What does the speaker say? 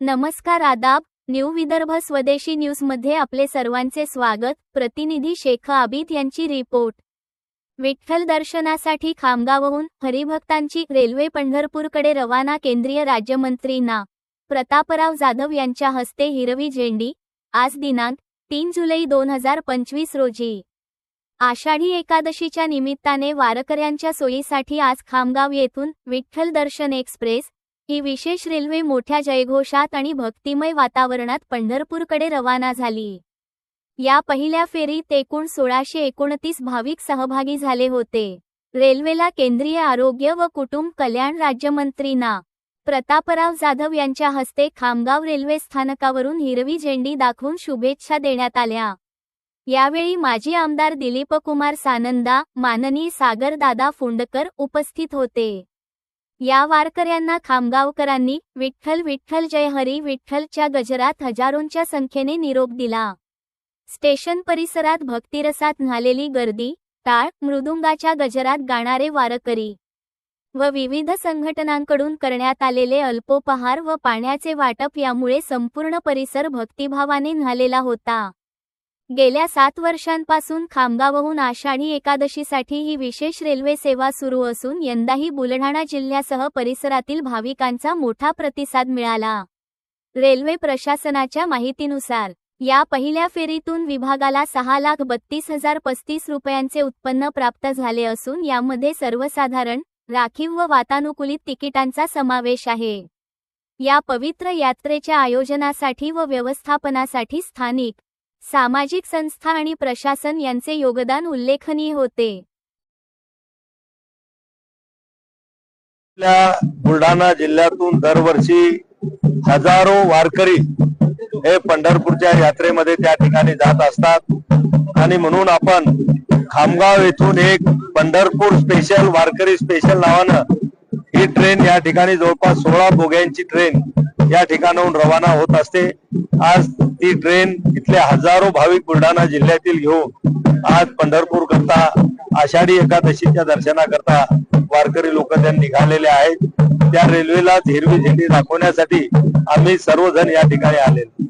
नमस्कार आदाब न्यू विदर्भ स्वदेशी न्यूजमध्ये आपले सर्वांचे स्वागत. प्रतिनिधी शेख आबिद यांची रिपोर्ट. विठ्ठल दर्शनासाठी खामगावहून हरिभक्तांची रेल्वे पंढरपूरकडे रवाना केंद्रीय राज्यमंत्री ना. प्रतापराव जाधव यांच्या हस्ते हिरवी झेंडी. आज दिनांक तीन जुलै दोन हजार पंचवीस रोजी. आषाढी एकादशीच्या निमित्ताने वारकऱ्यांच्या सोयीसाठी आज खामगाव येथून विठ्ठल दर्शन एक्सप्रेस ही विशेष रेल्वे मोठ्या जयघोषात आणि भक्तिमय वातावरणात पंढरपूरकडे रवाना झाली. या पहिल्या फेरीत एकूण सोळाशे एकोणतीस भाविक सहभागी झाले होते. रेल्वेला केंद्रीय आरोग्य व कुटुंब कल्याण राज्यमंत्री ना. प्रतापराव जाधव यांच्या हस्ते खामगाव रेल्वे स्थानकावरून हिरवी झेंडी दाखवून शुभेच्छा देण्यात आल्या. यावेळी माजी आमदार दिलीपकुमार सानंदा माननी सागरदादा फुंडकर उपस्थित होते. या वारकऱ्यांना खामगावकरांनी विठ्ठल विठ्ठल जय हरी विठ्ठलच्या गजरात हजारोंच्या संख्येने निरोप दिला. स्टेशन परिसरात भक्तिरसात न्हालेली गर्दी टाळ मृदुंगाच्या गजरात गाणारे वारकरी व विविध संघटनांकडून करण्यात आलेले अल्पोपहार व पाण्याचे वाटप यामुळे संपूर्ण परिसर भक्तिभावाने न्हालेला होता. गेल्या सात वर्षांपासून खामगावहून आषाढी एकादशीसाठी ही विशेष रेल्वे सेवा सुरू असून यंदाही बुलढाणा जिल्ह्यासह परिसरातील भाविकांचा मोठा प्रतिसाद मिळाला. रेल्वे प्रशासनाच्या माहितीनुसार या पहिल्या फेरीतून विभागाला सहा लाख बत्तीस हजार पस्तीस रुपयांचे उत्पन्न प्राप्त झाले असून यामध्ये सर्वसाधारण राखीव व वातानुकूलित तिकिटांचा समावेश आहे. या पवित्र यात्रेच्या आयोजनासाठी व व्यवस्थापनासाठी स्थानिक सामाजिक संस्था आणि प्रशासन यांचे योगदान उल्लेखनीय होते. बुलढाणा जिल्ह्यातून दरवर्षी हजारो वारकरी हे पंढरपूरच्या यात्रेमध्ये त्या ठिकाणी जात असतात. आणि म्हणून आपण खामगाव येथून एक पंढरपूर स्पेशल वारकरी स्पेशल नावानं ही ट्रेन या ठिकाणी जवळपास सोळा बोग्यांची ट्रेन या ठिकाणाहून रवाना होत असते. आज ती ट्रेन इथले हजारो भाविक बुलढाणा जिल्ह्यातील घेऊन आज पंढरपूर करता आषाढी एकादशीच्या दर्शनाकरता वारकरी लोक त्या निघालेले आहेत. त्या रेल्वेला हिरवी झेंडी दाखवण्यासाठी आम्ही सर्वजण या ठिकाणी आलेलो.